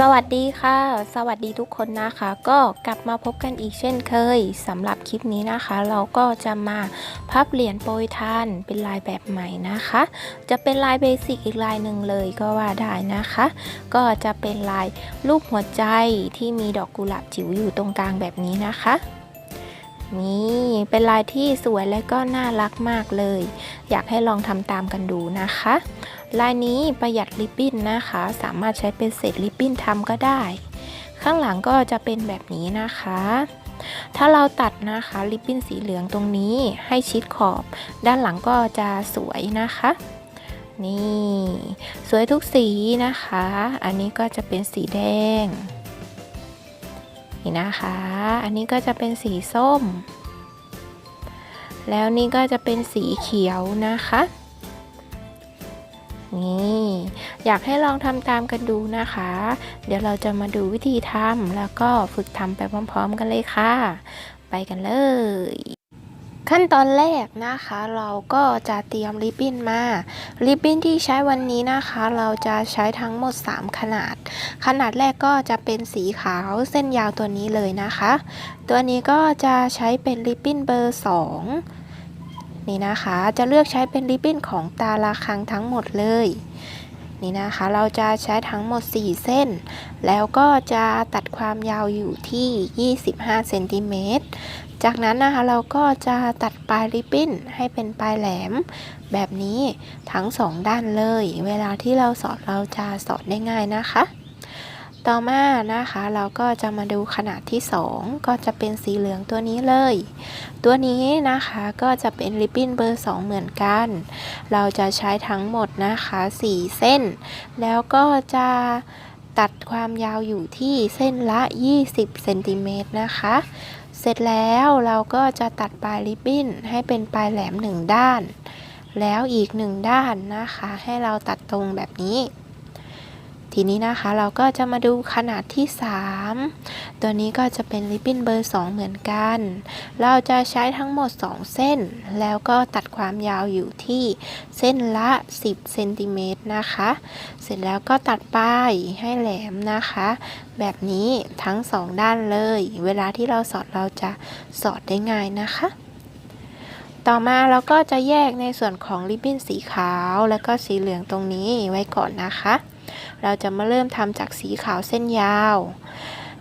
สวัสดีค่ะ สวัสดีทุกคนนะคะ ก็กลับมาพบกันอีกเช่นเคยสำหรับคลิปนี้นะคะ เราก็จะมาพับเหรียญโปรยทานเป็นลายแบบใหม่นะคะ จะเป็นลายเบสิกอีกลายหนึ่งเลยก็ว่าได้นะคะ ก็จะเป็นลายรูปหัวใจที่มีดอกกุหลาบจิ๋วอยู่ตรงกลางแบบนี้นะคะ นี่เป็นลายที่สวยและก็น่ารักมากเลย อยากให้ลองทำตามกันดูนะคะ ลายนี้ประหยัดริบบิ้นนะคะ สามารถใช้เป็นเศษริบบิ้นทำก็ได้ ข้างหลังก็จะเป็นแบบนี้นะคะ ถ้าเราตัดนะคะริบบิ้นสีเหลืองตรงนี้ให้ชิดขอบ ด้านหลังก็จะสวยนะคะ นี่ สวยทุกสีนะคะ อันนี้ก็จะเป็นสีแดง นี่นะคะ อันนี้ก็จะเป็นสีส้ม แล้วนี่ก็จะเป็นสีเขียวนะคะ นี่ อยากให้ลองทำตามกันดูนะคะ เดี๋ยวเราจะมาดูวิธีทำแล้วก็ฝึกทำไปพร้อม ๆ กันเลยค่ะ ไปกันเลย ขั้นตอนแรกนะคะ เราก็จะเตรียมริบบิ้นมา ริบบิ้นที่ใช้วันนี้นะคะ เราจะใช้ทั้งหมด 3 ขนาด ขนาดแรกก็จะเป็นสีขาวเส้นยาวตัวนี้เลยนะคะ ตัวนี้ก็จะใช้เป็นริบบิ้นเบอร์ 2 นี่นะคะ จะเลือกใช้เป็นริบบิ้นของตาลาคังทั้งหมดเลย นี่นะคะ เราจะใช้ทั้งหมด 4 เส้น แล้วก็จะตัดความยาวอยู่ที่ 25เซนติเมตร จากนั้นนะคะเราก็จะตัดปลายริบบิ้นให้เป็นปลายแหลม แบบนี้ทั้ง2ด้านเลย เวลาที่เราสอนเราจะสอนได้ง่ายนะคะ ต่อมานะคะเราก็จะมาดูขนาดที่ 2 ก็จะเป็นสีเหลืองตัวนี้เลย ตัวนี้นะคะก็จะเป็นริบบิ้นเบอร์ 2 เหมือนกัน เราจะใช้ทั้งหมดนะคะ 4 เส้น แล้วก็จะตัดความยาวอยู่ที่เส้นละ 20 เซนติเมตรนะคะ เสร็จแล้วเราก็จะตัดปลายริบบิ้นให้เป็นปลายแหลมหนึ่งด้าน แล้วอีกหนึ่งด้านนะคะ ให้เราตัดตรงแบบนี้ ทีนี้นะคะเราก็จะมาดูขนาดที่ 3 ตัวนี้ก็จะเป็นริบบิ้นเบอร์ 2 เหมือนกัน เราจะใช้ทั้งหมด 2 เส้น แล้วก็ตัดความยาวอยู่ที่เส้นละ 10เซนติเมตรนะคะ เสร็จแล้วก็ตัดป้ายให้แหลมนะคะ แบบนี้ทั้ง 2 ด้านเลย เวลาที่เราสอดเราจะสอดได้ง่ายนะคะต่อมาเราก็จะแยกในส่วนของริบบิ้นสีขาว แล้วก็สีเหลืองตรงนี้ไว้ก่อนนะคะ เราจะมาเริ่มทำจากสีขาวเส้นยาว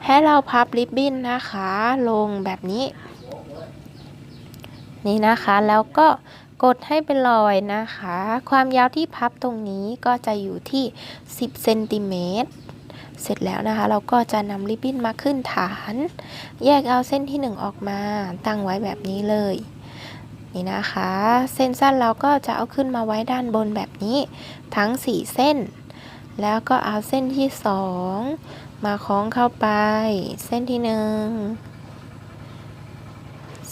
ให้เราพับริบบิ้นนะคะ ลงแบบนี้ นี่นะคะแล้วก็กดให้เป็นรอยนะคะ ความยาวที่พับตรงนี้ก็จะอยู่ที่ 10เซนติเมตรเสร็จแล้วนะคะ เราก็จะนำริบบิ้นมาขึ้นฐาน แยกเอาเส้นที่ 1 ออกมา ตั้งไว้แบบนี้เลย นี่นะคะ เส้นสั้นเราก็จะเอาขึ้นมาไว้ด้านบนแบบนี้ ทั้ง 4 เส้น แล้วก็เอาเส้นที่2มาคล้องเข้าไป เส้นที่1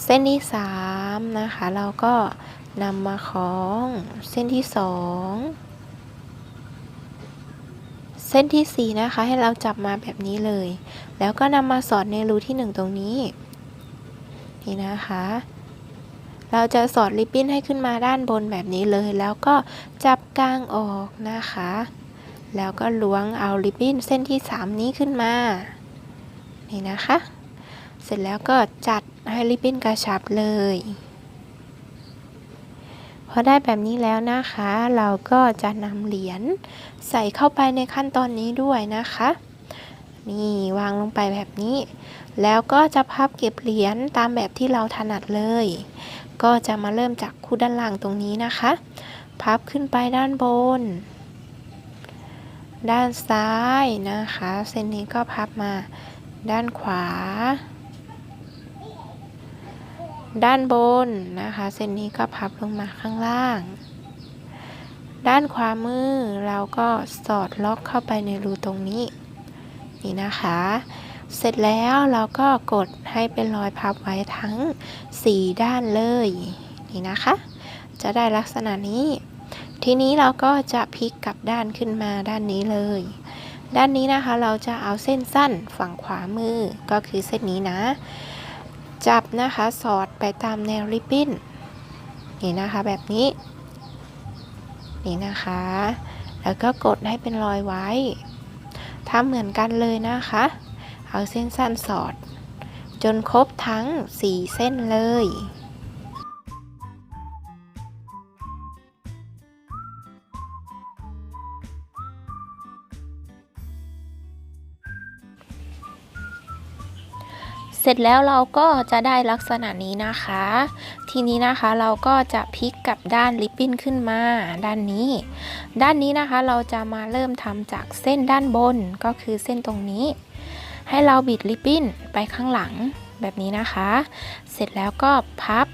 เส้นที่3นะคะ เราก็นำมาคล้อง เส้นที่2เส้นที่ 4 นะคะ ให้เราจับมาแบบนี้เลย แล้วก็นำมาสอดในรูที่ 1 ตรงนี้ นี่นะคะ เราจะสอดริบบิ้นให้ขึ้นมาด้านบนแบบนี้เลย แล้วก็จับกลางออกนะคะ แล้วก็ล้วงเอาริบบิ้นเส้นที่ 3 นี้ขึ้นมา นี่นะคะ เสร็จแล้วก็จัดให้ริบบิ้นกระชับเลย พอได้แบบนี้แล้วนะคะ เราก็จะนำเหรียญใส่เข้าไปในขั้นตอนนี้ด้วยนะคะ นี่วางลงไปแบบนี้ แล้วก็จะพับเก็บเหรียญตามแบบที่เราถนัดเลย ก็จะมาเริ่มจากคู่ด้านล่างตรงนี้นะคะ พับขึ้นไปด้านบน ด้านซ้ายนะคะ เส้นนี้ก็พับมาด้านขวา ด้านบนนะคะ เส้นนี้ก็พับลงมาข้างล่าง ด้านขวามือเราก็สอดล็อกเข้าไปในรูตรงนี้ นี่นะคะ เสร็จแล้วเราก็กดให้เป็นรอยพับไว้ทั้ง 4 ด้านเลย นี่นะคะ จะได้ลักษณะนี้ ทีนี้เราก็จะพลิกกลับด้านขึ้นมาด้านนี้เลย ด้านนี้นะคะเราจะเอาเส้นสั้นฝั่งขวามือก็คือเส้นนี้นะ จับนะคะสอดไปตามแนวริบบิ้นนี่นะคะแบบนี้ นี่นะคะ แล้วก็กดให้เป็นรอยไว้ถ้าำเหมือนกันเลยนะคะ เอาเส้นสั้นสอด จนครบทั้ง 4 เส้นเลย เสร็จแล้วเราก็จะได้ลักษณะนี้นะคะ ทีนี้นะคะเราก็จะพลิกกลับด้านลิปปิ้นขึ้นมา ด้านนี้ ด้านนี้นะคะเราจะมาเริ่มทำจากเส้นด้านบนก็คือเส้นตรงนี้ ให้เราบิดลิปปิ้นไปข้างหลังแบบนี้นะคะ เสร็จแล้วก็พับ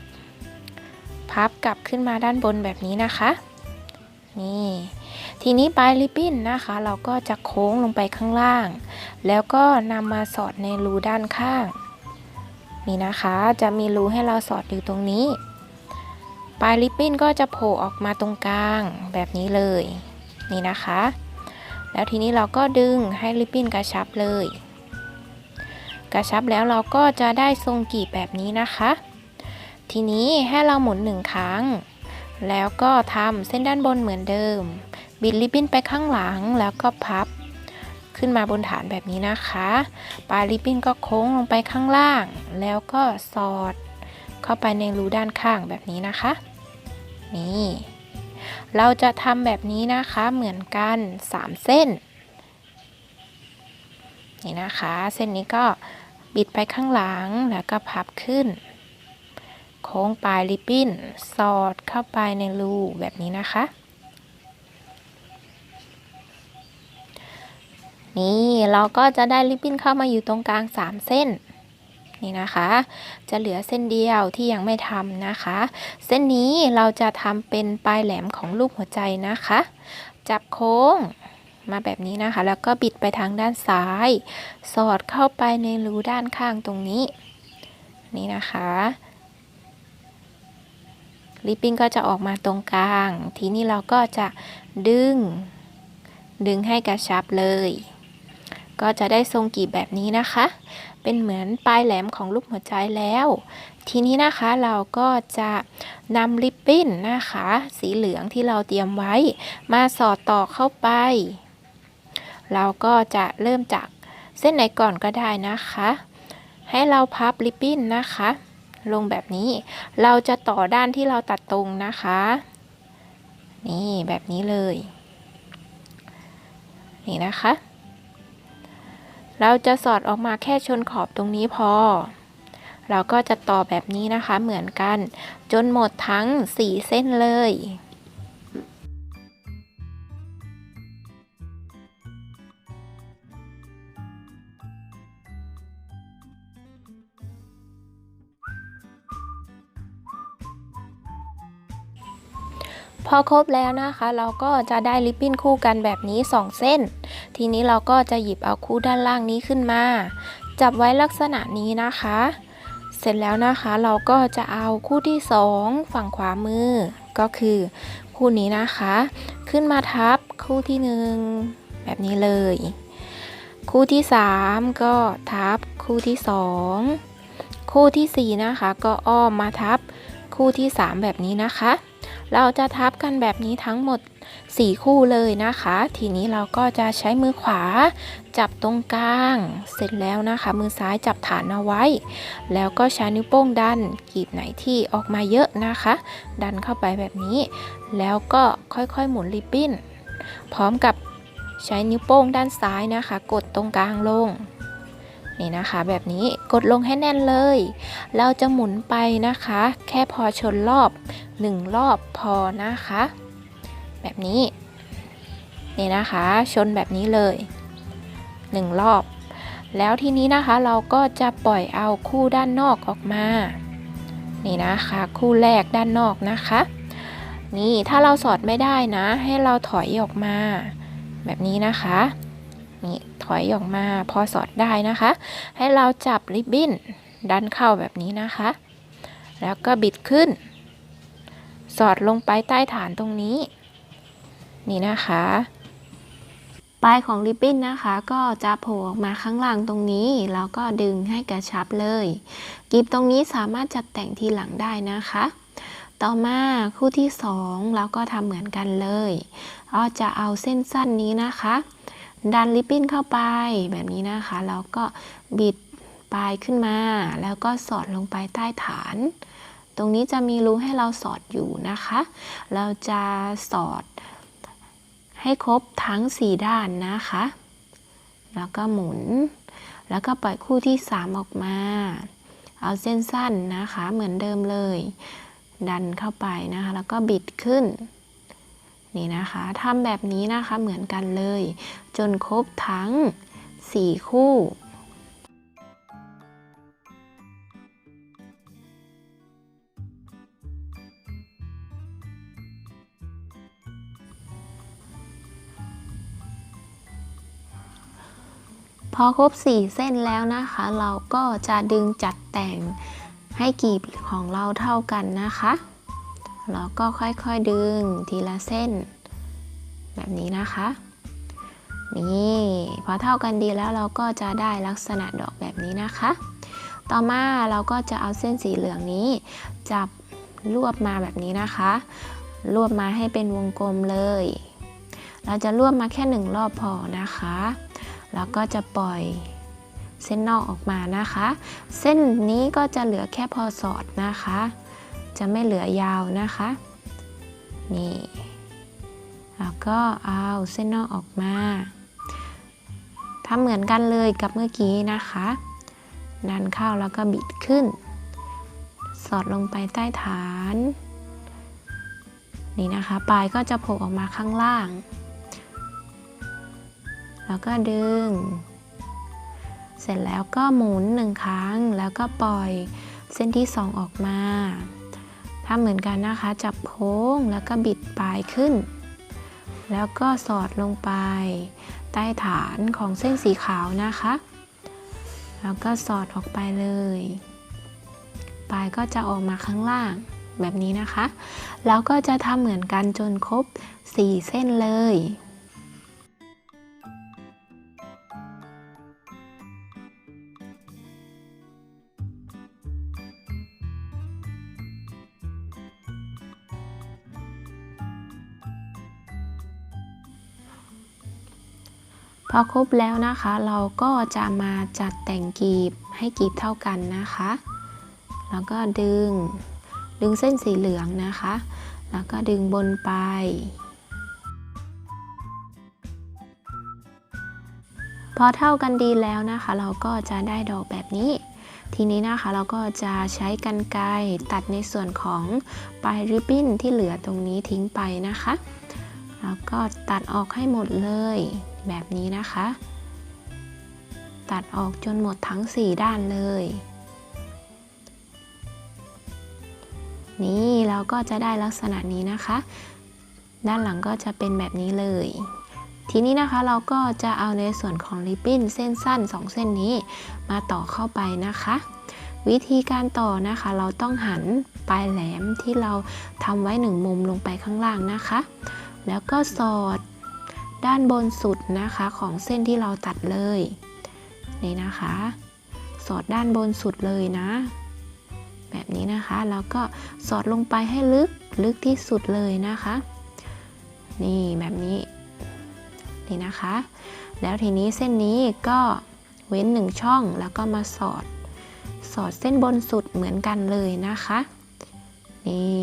พับกลับขึ้นมาด้านบนแบบนี้นะคะ นี่ทีนี้ปลายลิปปิ้นนะคะ เราก็จะโค้งลงไปข้างล่าง แล้วก็นำมาสอดในรูด้านข้าง นี่นะคะจะมีรูให้เราสอดอยู่ตรงนี้ ปลายลิปปิ้นก็จะโผล่ออกมาตรงกลางแบบนี้เลย นี่นะคะ แล้วทีนี้เราก็ดึงให้ลิปปิ้นกระชับเลย กระชับแล้วเราก็จะได้ทรงกีบแบบนี้นะคะ ทีนี้ให้เราหมุนหนึ่งครั้ง แล้วก็ทำเส้นด้านบนเหมือนเดิม บิดลิปปิ้นไปข้างหลังแล้วก็พับ ขึ้นมาบนฐานแบบนี้นะคะ ปลายลิปปิ้นก็โค้งลงไปข้างล่าง แล้วก็สอด เข้าไปในรูด้านข้างแบบนี้นะคะ นี่ เราจะทำแบบนี้นะคะเหมือนกัน 3 เส้น นี่นะคะ เส้นนี้ก็บิดไปข้างหลังแล้วก็พับขึ้น โค้งปลายลิปปิ้น สอดเข้าไปในรูแบบนี้นะคะ นี่เราก็จะได้ลิปปิ้นเข้ามาอยู่ตรงกลาง 3 เส้นนี่นะคะ จะเหลือเส้นเดียวที่ยังไม่ทำนะคะ เส้นนี้เราจะทำเป็นปลายแหลมของรูปหัวใจนะคะ จับโค้งมาแบบนี้นะคะ แล้วก็บิดไปทางด้านซ้าย สอดเข้าไปในรูด้านข้างตรงนี้ นี่นะคะลิปปิ้นก็จะออกมาตรงกลาง ทีนี้เราก็จะดึง ดึงให้กระชับเลย ก็จะได้ทรงกีบแบบนี้นะคะ เป็นเหมือนปลายแหลมของรูปหัวใจแล้ว ทีนี้นะคะเราก็จะนำลิปปิ้นนะคะ สีเหลืองที่เราเตรียมไว้ มาสอดต่อเข้าไป เราก็จะเริ่มจากเส้นไหนก่อนก็ได้นะคะ ให้เราพับลิปปิ้นนะคะ ลงแบบนี้ เราจะต่อด้านที่เราตัดตรงนะคะ นี่แบบนี้เลย นี่นะคะ เราจะสอดออกมาแค่ชนขอบตรงนี้พอ เราก็จะต่อแบบนี้นะคะเหมือนกัน จนหมดทั้ง 4 เส้นเลย พอครบแล้วนะคะ เราก็จะได้ริบบิ้นคู่กันแบบนี้ 2 เส้น ทีนี้เราก็จะหยิบเอาคู่ด้านล่างนี้ขึ้นมา จับไว้ลักษณะนี้นะคะ เสร็จแล้วนะคะเราก็จะเอาคู่ที่ 2 ฝั่งขวามือ ก็คือคู่นี้นะคะ ขึ้นมาทับคู่ที่ 1 แบบนี้เลย คู่ที่ 3 ก็ทับคู่ที่ 2 คู่ทีสี่4 นะคะ ก็อ้อมมาทับ คู่ที่ 3 แบบนี้นะคะ เราจะทับกันแบบนี้ทั้งหมด 4 คู่เลยนะคะ ทีนี้เราก็จะใช้มือขวา จับตรงกลาง เสร็จแล้วนะคะ มือซ้ายจับฐานเอาไว้ แล้วก็ใช้นิ้วโป้งดันกีบไหนที่ออกมาเยอะนะคะ ดันเข้าไปแบบนี้ แล้วก็ค่อยๆหมุนริบบิ้น พร้อมกับใช้นิ้วโป้งด้านซ้ายนะคะ กดตรงกลางลง นี่นะคะ แบบนี้กดลงให้แน่นเลย เราจะหมุนไปนะคะ แค่พอชนรอบหนึ่งรอบพอนะคะ แบบนี้นี่นะคะชนแบบนี้เลยหนึ่งรอบ แล้วทีนี้นะคะเราก็จะปล่อยเอาคู่ด้านนอกออกมา นี่นะคะ คู่แรกด้านนอกนะคะ นี่ถ้าเราสอดไม่ได้นะ ให้เราถอยออกมา แบบนี้นะคะนี่ อยออกมาพอสอดได้นะคะ ให้เราจับริบบิ้นดันเข้าแบบนี้นะคะ แล้วก็บิดขึ้น สอดลงไปใต้ฐานตรงนี้ นี่นะคะปลายของริบบิ้นนะคะก็จะโผล่ออกมาข้างล่างตรงนี้ แล้วก็ดึงให้กระชับเลยกีบตรงนี้สามารถจัดแต่งทีหลังได้นะคะ ต่อมาคู่ที่สองเราก็ทำเหมือนกันเลยเราจะเอาเส้นสั้นนี้นะคะ ดันริบบิ้นเข้าไปแบบนี้นะคะแล้วก็บิดปลายขึ้นมา แล้วก็สอดลงไปใต้ฐาน ตรงนี้จะมีรูให้เราสอดอยู่นะคะ เราจะสอดให้ครบทั้ง 4 ด้านนะคะ แล้วก็หมุน แล้วก็ปล่อยคู่ที่ 3 ออกมา เอาเส้นสั้นนะคะเหมือนเดิมเลย ดันเข้าไปนะคะ แล้วก็บิดขึ้น นี่นะคะทำแบบนี้นะคะเหมือนกันเลย จนครบทั้ง 4 คู่พอครบ 4 เส้นแล้วนะคะ เราก็จะดึงจัดแต่งให้กีบของเราเท่ากันนะคะ เราก็ค่อยๆดึงทีละเส้น แบบนี้นะคะ นี่พอเท่ากันดีแล้วเราก็จะได้ลักษณะดอกแบบนี้นะคะ ต่อมาเราก็จะเอาเส้นสีเหลืองนี้ จับรวบมาแบบนี้นะคะ รวบมาให้เป็นวงกลมเลย เราจะรวบมาแค่หนึ่งรอบพอนะคะ แล้วก็จะปล่อยเส้นนอกออกมานะคะ เส้นนี้ก็จะเหลือแค่พอสอดนะคะ จะไม่เหลือยาวนะคะ นี่แล้วก็เอาเส้นนอกออกมาทำเหมือนกันเลยกับเมื่อกี้นะคะ ดันเข้าแล้วก็บิดขึ้น สอดลงไปใต้ฐาน นี่นะคะ ปลายก็จะโผล่ออกมาข้างล่าง แล้วก็ดึง เสร็จแล้วก็หมุนหนึ่งครั้งแล้วก็ปล่อยเส้นที่สองออกมา ทำเหมือนกันนะคะ จับโค้งแล้วก็บิดปลายขึ้น แล้วก็สอดลงไป ใต้ฐานของเส้นสีขาวนะคะ แล้วก็สอดออกไปเลย ปลายก็จะออกมาข้างล่างแบบนี้นะคะ แล้วก็จะทำเหมือนกันจนครบ 4 เส้นเลย พอครบแล้วนะคะ เราก็จะมาจัดแต่งกีบให้กีบเท่ากันนะคะ แล้วก็ดึงดึงเส้นสีเหลืองนะคะ แล้วก็ดึงบนไปพอเท่ากันดีแล้วนะคะ เราก็จะได้ดอกแบบนี้ ทีนี้นะคะเราก็จะใช้กันไกรตัดในส่วนของปลายริบบิ้นที่เหลือตรงนี้ทิ้งไปนะคะ แล้วก็ตัดออกให้หมดเลย แบบนี้นะคะ ตัดออกจนหมดทั้ง 4 ด้านเลย นี่เราก็จะได้ลักษณะนี้นะคะ ด้านหลังก็จะเป็นแบบนี้เลย ทีนี้นะคะเราก็จะเอาในส่วนของริบบิ้นเส้นสั้น 2 เส้นนี้ มาต่อเข้าไปนะคะ วิธีการต่อนะคะ เราต้องหันปลายแหลมที่เราทำไว้หนึ่งมุมลงไปข้างล่างนะคะ แล้วก็สอด ด้านบนสุดนะคะของเส้นที่เราตัดเลยนี่นะคะ สอดด้านบนสุดเลยนะ แบบนี้นะคะแล้วก็สอดลงไปให้ลึกลึกที่สุดเลยนะคะ นี่แบบนี้นี่นะคะ แล้วทีนี้เส้นนี้ก็เว้นหนึ่งช่องแล้วก็มาสอด สอดเส้นบนสุดเหมือนกันเลยนะคะ นี่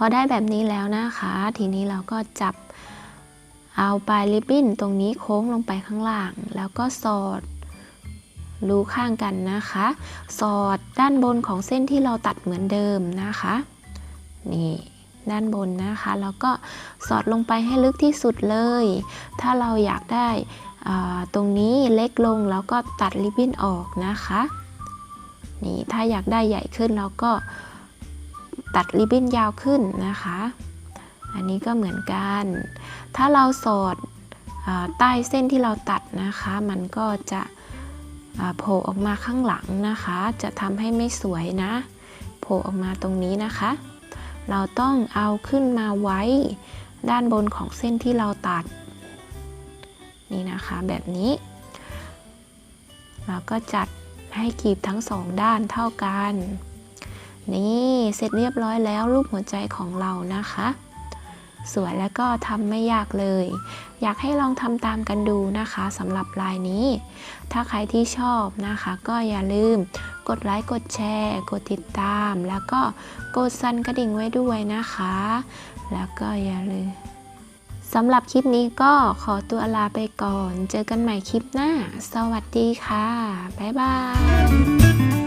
พอได้แบบนี้แล้วนะคะ ทีนี้เราก็จับเอาปลายริบบิ้นตรงนี้โค้งลงไปข้างล่าง แล้วก็สอดรูข้างกันนะคะ สอดด้านบนของเส้นที่เราตัดเหมือนเดิมนะคะ นี่ด้านบนนะคะ แล้วก็สอดลงไปให้ลึกที่สุดเลย ถ้าเราอยากได้ตรงนี้เล็กลงแล้วก็ตัดริบบิ้นออกนะคะ นี่ถ้าอยากได้ใหญ่ขึ้นเราก็ ตัดริบบิ้นยาวขึ้นนะคะ อันนี้ก็เหมือนกัน ถ้าเราสอดใต้เส้นที่เราตัดนะคะ มันก็จะโผล่ออกมาข้างหลังนะคะ จะทำให้ไม่สวยนะ โผล่ออกมาตรงนี้นะคะ เราต้องเอาขึ้นมาไว้ด้านบนของเส้นที่เราตัด นี่นะคะแบบนี้ เราก็จัดให้กีบทั้งสองด้านเท่ากัน นี่เสร็จเรียบร้อยแล้วรูปหัวใจของเรานะคะ สวยและก็ทำไม่ยากเลย อยากให้ลองทำตามกันดูนะคะสำหรับลายนี้ ถ้าใครที่ชอบนะคะ ก็อย่าลืมกดไลค์กดแชร์ กดติดตาม แล้วก็กดสั่นกระดิ่งไว้ด้วยนะคะ แล้วก็อย่าลืมสำหรับคลิปนี้ก็ขอตัวลาไปก่อน เจอกันใหม่คลิปหน้า สวัสดีค่ะ บ๊ายบาย